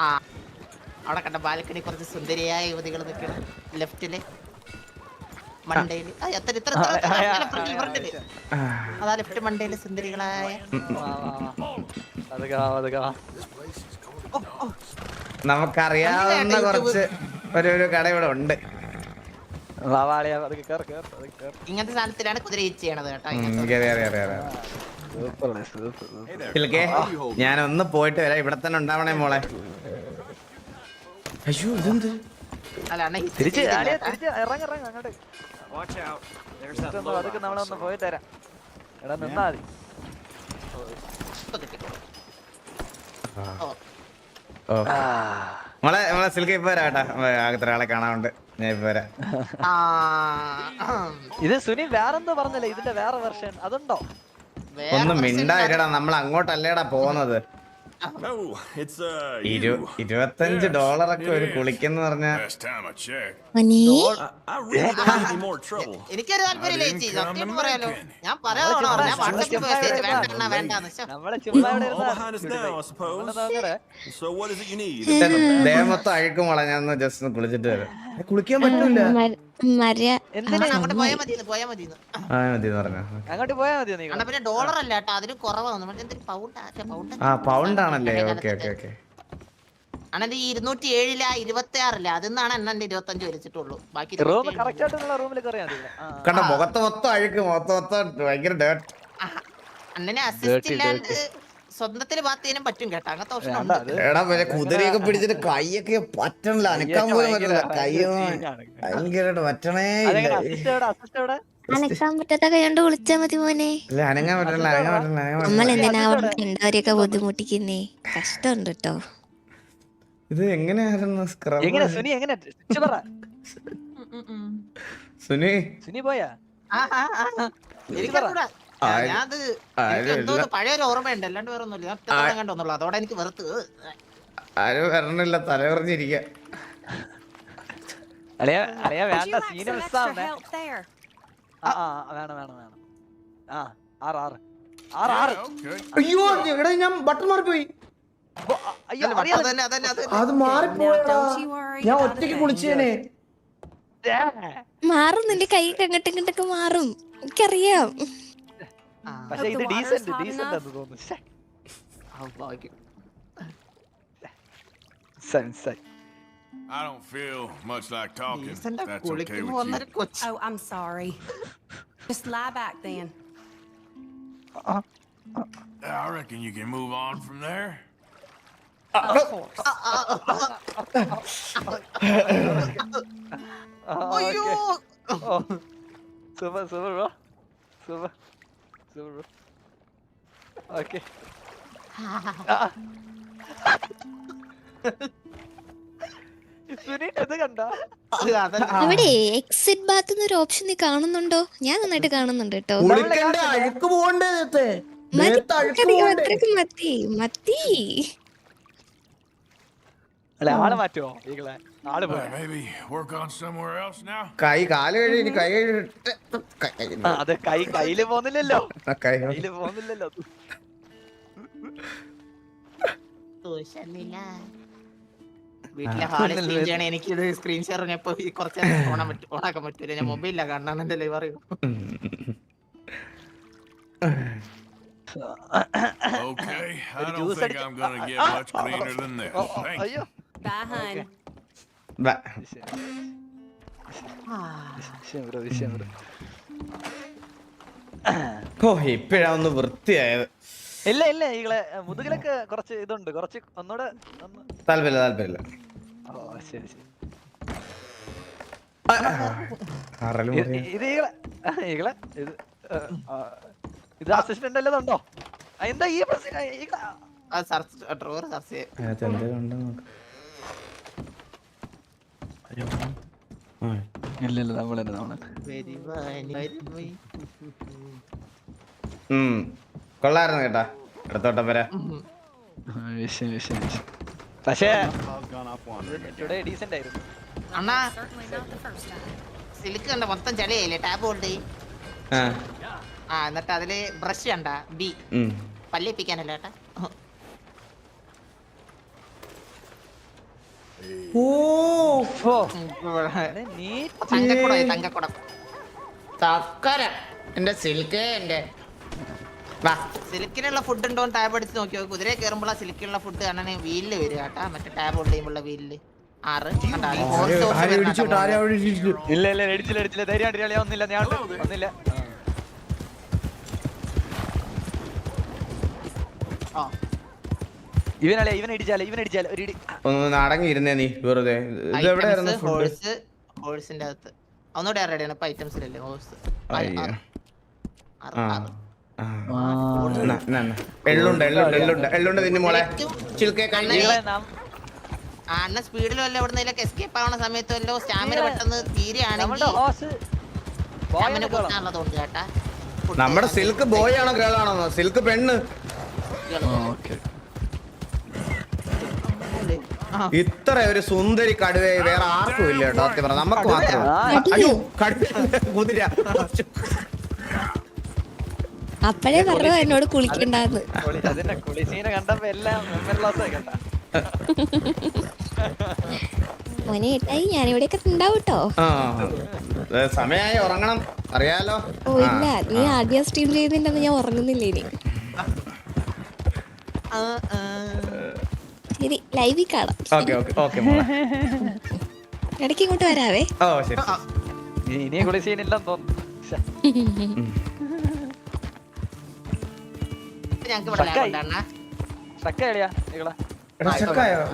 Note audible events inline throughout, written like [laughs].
ആ അവിടെ കണ്ട ബാൽക്കണി കുറച്ച് സുന്ദരിയായ യുവതികൾ നിൽക്കണം ലെഫ്റ്റിൽ മണ്ടയിൽ എത്ര ഇത്ര. അതാ ലെഫ്റ്റ് മണ്ടയിൽ സുന്ദരികളായ. നമുക്കറിയാവുന്ന കുറച്ച് ഒരു ഒരു കട ഇവിടെ ഉണ്ട്. ഇങ്ങനത്തെ സാധനത്തിലാണ് കുതിര ഈച്ച് ചെയ്യണത് കേട്ടോ ഞാനൊന്ന് അറിയാം അറിയാം അറിയാം സൂപ്പർ ആണ്, സൂപ്പർ, സൂപ്പർ. ഞാൻ ഒന്ന് പോയിട്ട് വരാം. ഇവിടെ തന്നെ ഉണ്ടാവണേ മോളെ. അയ്യോ ഇതെന്ത്? അല്ല അണ്ണ തിരിച്ച്. തിരിച്ച്? ഇറങ്ങ്, ഇറങ്ങ്, അങ്ങോട്ട്. ഇതൊന്ന് നമ്മളെ ഒന്ന് പോയി തരാം. എടാ നിന്നാ മതി. നമ്മളെ ഓ, ഓ. മോളെ മോളെ സിൽക്ക് ഇപ്പൊ ആകത്ര ആളെ ഞാൻ ഇപ്പൊ വരാം. ആ, ഇത് സുനി വേറെന്തോ പറഞ്ഞല്ലേ? ഇതിന്റെ വേറെ വെർഷൻ അതുണ്ടോ? വേറെ ഒന്ന് പ്രശ്നം മിണ്ടായിരടാ. നമ്മൾ അങ്ങോട്ടല്ലേടാ പോകുന്നത്. No, ഡോളർ ഒക്കെ. ഇരുപത്തഞ്ച് ഒരു കുളിക്കെന്ന് പറഞ്ഞ. [laughs] എനിക്കൊരു താല്പര്യം പറയാലോ. ഞാൻ പറയാണോ വേണ്ടാന്ന്? ദേഹമൊത്തം അഴുക്കും വളഞ്ഞാന്ന് ജസ്റ്റ് കുളിച്ചിട്ട് വരാം. കുളിക്കാൻ പറ്റൂല. മര്യ എന്തിനാ അങ്ങോട്ട് പോയാ മതി പോയാ മതി ആ മതി പറഞ്ഞു അങ്ങോട്ട് പോയാ മതി അണ്ണാ പിന്നെ ഡോളർ അല്ല കേട്ടോ അതിന് കുറവാണ് മറ്റേ എന്തൊരു പൗണ്ട് പൗണ്ട് ആ പൗണ്ട് ആണല്ലേ? Okay okay okay. അണ്ണന്റെ ഈ ഇരുന്നൂറ്റി ഏഴില ഇരുപത്തി ആറില്ല അതിന്നാണ് എന്നെ ഇരുപത്തഞ്ച് വരച്ചിട്ടുള്ളൂ ബാക്കി റൂം 27 കറക്റ്റ് റൂമിൽ കയറിയാ മതി. ഇവിടെ. ആ. കണ്ട മുഖത്ത് മൊത്തം അഴുക്ക് മുഖത്ത് മൊത്തം ഭയങ്കര അണ്ണനെ അസിസ്റ്റ് ഇല്ലാണ്ട് സ്വന്തത്തിൽ ബാത്തിനും പറ്റും കേട്ടോ. അങ്ങനത്തെ എടാ പിന്നെ കുതിരയൊക്കെ പിടിച്ചിട്ട് കൈയൊക്കെ പറ്റണില്ല. അനക്കാൻ പോലും പറ്റില്ല കയ്യോ ഭയങ്കരമായിട്ട് പറ്റണേ അനക്കാൻ പറ്റാത്ത കൈകൊണ്ട് വിളിച്ചാ മതി മോനെ. അനങ്ങാൻ പറ്റില്ല അനങ്ങാൻ പറ്റില്ല നമ്മൾ എന്തിനാ അവിടെ കണ്ടവരെയൊക്കെ ബുദ്ധിമുട്ടിക്കുന്നേ? കഷ്ടമുണ്ട് കേട്ടോ. ഇത് എങ്ങനെയായിരുന്നു സ്ക്രബ് എങ്ങനെ സുനി? എങ്ങനെ? പറ. സുനി? സുനി പോയാ. ആര്- ഞാനത് ആരും എന്തോ ഇല്ല. പഴയ ഒരു ഓർമ്മയുണ്ട്. അല്ലാണ്ട് വേറെ ഒന്നുമില്ല ഞാൻ അതോടെ എനിക്ക് വെറുത്ത്. ആരും വരണില്ല. അളിയ അളിയ വേണ്ട സീന മിസ്സാവുന്നേ ആ ആ വേണം വേണം വേണം. ആ ആറ് ആറ്. ആറ് ആറ്. അയ്യോ എടാ ഞാൻ ബട്ടൺ മാറിപ്പോയി. അത് മാറിപ്പോയടാ. ഞാൻ ഒറ്റയ്ക്ക് കുളിച്ചേനെ. മാറും നിന്റെ കൈ അങ്ങോട്ടും ഇങ്ങോട്ടൊക്കെ മാറും. എനിക്കറിയാം. പക്ഷെ ഇത് The water's decent hot decent enough. എന്ന് തോന്നുന്നു ശ്ശെ. ആ, ഭാഗ്യം. മിസ്സായി, മിസ്സായി. I don't feel much like talking. Decent That's okay കുളിക്കുമ്പോ with വന്നൊരു you. കൊച്ച് Oh, I'm sorry. Just lie back then. I reckon you can move on from there. Of course. ആ, അയ്യോ okay. ഓ, super, super bro. Super. Bro. Okay. [laughs] അവിടെ exit Baat ഒരു option നീ കാണുന്നുണ്ടോ? ഞാൻ നന്നായിട്ട് കാണുന്നുണ്ട് കേട്ടോ. മതി നേരത്തെ അഴുക്ക് അധികം മതി മതി. കൈ കാൽ കഴിഞ്ഞു കൈ അത് കൈ കയ്യിൽ പോന്നില്ലല്ലോ കയ്യിൽ പോന്നില്ലല്ലോ. വീട്ടിലെ ഹാളിൽ സ്ക്രീൻ ചെയ്യണേ. എനിക്ക് ഇത് സ്ക്രീൻ ഷെയർ ഇപ്പൊ ഈ കുറച്ച് ഓണാൻ പറ്റും ഓണാക്കാൻ പറ്റൂല. ഞാൻ മൊബൈലിലാ കാണാൻ എന്റെ ലൈവ് അറിയൂ. Okay, I don't think I'm gonna get much cleaner than this. Thank you. വിഷയം ബ്രോ വിഷയം ബ്രോ ഓ ഇപ്പഴാ ഒന്ന് വൃത്തിയായത്. ഇല്ല ഇല്ല ഈകളെ മുതുകിലൊക്കെ കുറച്ച് ഇതുണ്ട്. കുറച്ച് ഒന്നുകൂടെ ഒന്ന്. താല്പര്യമില്ല താല്പര്യമില്ല ഓ ശരി ശരി. ഇത് ഈകളെ ഈകളെ ഇത് ഇത് അസിസ്റ്റന്റ് അല്ലതുണ്ടോ എന്താ ഈ പ്രശ്നം? ഡ്രോവർ സെർച്ച് ചെയ്യും അതിനകത്ത് എന്തെങ്കിലും ഉണ്ടോ നോക്ക് ആ, ഇല്ല ഇല്ല നമ്മളെ. കൊള്ളായിരുന്നു കേട്ടാ. അടുത്തോട്ടം വരാ. പക്ഷേ ടുഡേ ഡീസന്റ് ആയിരുന്നു. അണ്ണാ. സിലിക്ക് കണ്ട മൊത്തം ചളിയായില്ലേ? ടാബ് കൊണ്ട് ആ. എന്നിട്ട് അതിൽ ബ്രഷ് കണ്ട ബി. പല്ലിപ്പിക്കാനല്ല ഏട്ടാ? ഓ തങ്കക്കുടം തങ്കക്കുടം. തക്കര. എന്റെ സിൽക്ക് എന്റെ വാ. സിലിക്കിനുള്ള ഫുഡ് ഉണ്ടോ ടാബ് അടിച്ച് നോക്കിയോ കുതിരയെ കേറുമ്പോൾ ആ സിൽക്കിനുള്ള ഫുഡ് കാണാൻ വീലിൽ വരിക കേട്ടാ. മറ്റേ ടാബ് ഹോൾഡ് ചെയ്യുമ്പോൾ വീലിൽ. ആറ്. ഇല്ല ഇല്ല ധൈര്യം ഒന്നില്ല ഞാൻ ഒന്നില്ല ആ. ഇവനല്ലേ ഇവൻ ഇടിച്ചാലേ ഇവൻ ഇടിച്ചാലേ ഒരു ഇടി. ഒന്ന് അടങ്ങിയിരുന്നേ നീ വെറുതെ. ഇത് എവിടെയായിരുന്നു Items, ഫുഡ് horse, horse-ന്റെ അകത്ത്. ഒന്നുകൂടെ റെഡിയാണ് ഇപ്പൊ ഐറ്റംസിലല്ലേ ഹോഴ്സ് അയ്യോ. ആ. ആ. ന, ന, ന. എള്ളുണ്ട് എള്ളുണ്ട് എള്ളുണ്ട്. എള്ളുണ്ട് തിന്നു മോളെ. ചിൽക്കെ കഴിഞ്ഞ ഇവളെ നാം അണ്ണ സ്പീഡിൽ വല്ല എവിടെ നിന്നൊക്കെ എസ്കേപ്പ് ആവുന്ന സമയത്ത് വല്ലോ സ്റ്റാമിന പെട്ടെന്ന് തീരെയാണെങ്കിൽ നമ്മുടെ ഹോസ് സ്റ്റാമിന കൂട്ടാനുള്ളതുകൊണ്ട് ചേട്ടാ നമ്മുടെ സിൽക്ക് ബോയ് ആണോ ഗേൾ ആണോ? സിൽക്ക് പെണ്ണ്. ഇത്ര ഒരു സുന്ദരി കടുവ വേറെ ആർക്കും ഇല്ല കേട്ടോ സത്യം പറഞ്ഞ. നമുക്ക് മാത്രം അയ്യോ കടുവ. കുതിര അപ്പഴേ പറഞ്ഞു എന്നോട് കുളിക്കണ്ടാന്ന്. അതിന്റെ കുളിസീനെ കണ്ടപ്പോ എല്ലാം മോനെ ഏട്ടായി ഞാനിവിടെയൊക്കെ ഉണ്ടാവും കേട്ടോ സമയായി ഉറങ്ങണം. അറിയാലോ? ഓ ഇല്ല നീ ആദ്യം സ്ട്രീം ചെയ്യുന്നുണ്ടെന്ന് ഞാൻ ഉറങ്ങുന്നില്ല ഇനി ആ, ആ. ശരി ലൈവിൽ കാണാം. ഓക്കെ ഓക്കെ ഓക്കെ മോളെ. ഇടയ്ക്ക് ഇങ്ങോട്ട് വരാവേ. ഓ ശരി ആ, കൂടി കുളിസീൻ ഇല്ലെന്ന് തോന്നുന്നു.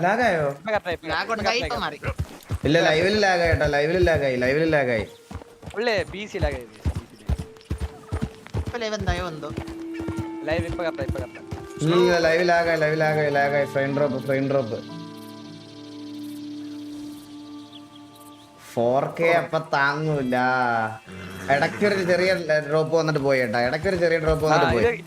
ലാഗായോ. ഇല്ല ലൈവിൽ ലാഗായി കേട്ടോ. ലൈവിൽ ലാഗായി ലൈവിൽ ലാഗായി ഉള്ളേ ബി സി ലാഗ് ഇപ്പൊ live എന്തായോ എന്തോ. ലൈവ് ഇപ്പൊ കറക്റ്റ് ഇപ്പൊ കറക്റ്റ് ലൈവ് ലാഗായി ലൈവ് ലാഗായി ലാഗായി frame drop frame drop four K അപ്പൊ താങ്ങൂല. ഇടയ്ക്കൊരു ചെറിയ ഡ്രോപ്പ് വന്നിട്ട് പോയി കേട്ടാ. ഇടയ്ക്കൊരു ചെറിയ ഡ്രോപ്പ് വന്നിട്ട് പോയി.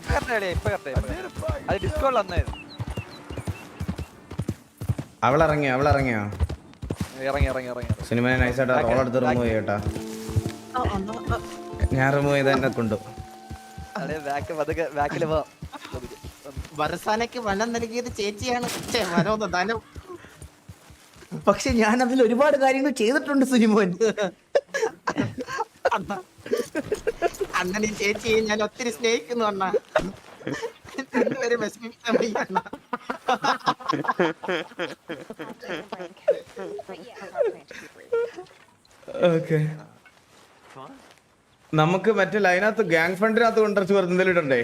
അവളിറങ്ങിയോ? അവളിറങ്ങിയോ? സിനിമയെ ഇറങ്ങി ഇറങ്ങി. ഇറങ്ങി. സിനിമ നൈസായിട്ട് റോൾ എടുത്ത് റിമൂവ് ചെയ്യട്ടാ. ഞാൻ റിമൂവ് ചെയ്ത് എന്നെ കൊണ്ടു ബാക്കിൽ പോ പതുക്കെ. ബർസാനയ്ക്ക് വനം നൽകിയത് ചേച്ചിയാണ്. ഛെ, മനോദാനം പക്ഷെ ഞാൻ അതിൽ ഒരുപാട് കാര്യങ്ങൾ ചെയ്തിട്ടുണ്ട് സുനിമോൻ. അങ്ങനെ അണ്ണനെ ചേച്ചിയെ ഞാൻ ഒത്തിരി സ്നേഹിക്കുന്നു അണ്ണ. രണ്ടുപേരും വിഷമിപ്പിക്കാൻ വയ്യ അണ്ണ. ഓക്കെ. നമുക്ക് മറ്റേ ലൈനകത്ത് ഗാങ് ഫണ്ടിനകത്ത് കൊണ്ടുവരച്ച് ഇടണ്ടേ?